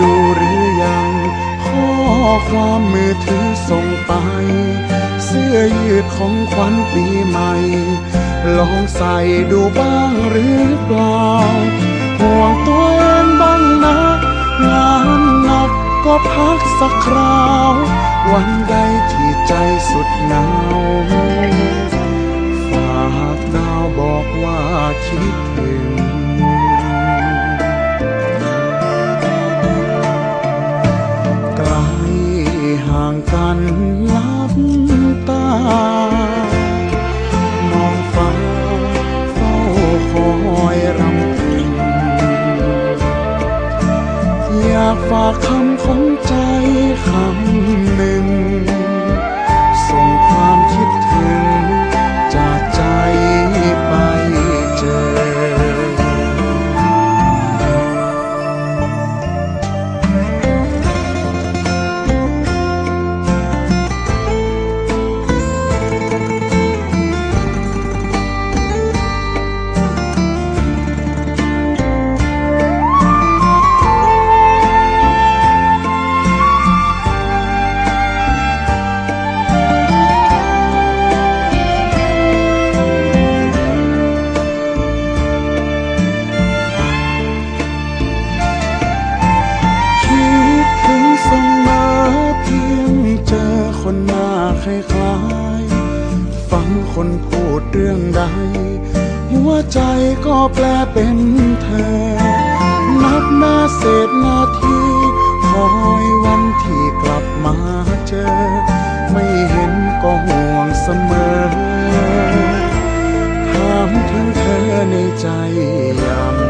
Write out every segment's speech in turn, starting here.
ดูหรือยัง ข้อความมือถือส่งไป เสื้อยืดของขวัญปีใหม่ ลองใส่ดูบ้างหรือเปล่าห่วงตัวเองบ้างนะ งานหนักก็พักสักคราว วันใดที่ใจสุดหงาวฝากดาวบอกว่าคิดถึงากฝากคำของใจคำหนึ่งส่ง ใดหัวใจก็แปลเป็นเธอ นับนาเศษนาทีคอยวันที่กลับมาเจอ ไม่เห็นก็ห่วงเสมอถามถึงเธอในใจยาม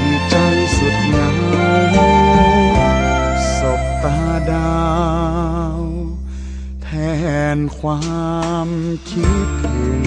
ี่ สุดเหงาสบตาดาว แทนความคิดถึง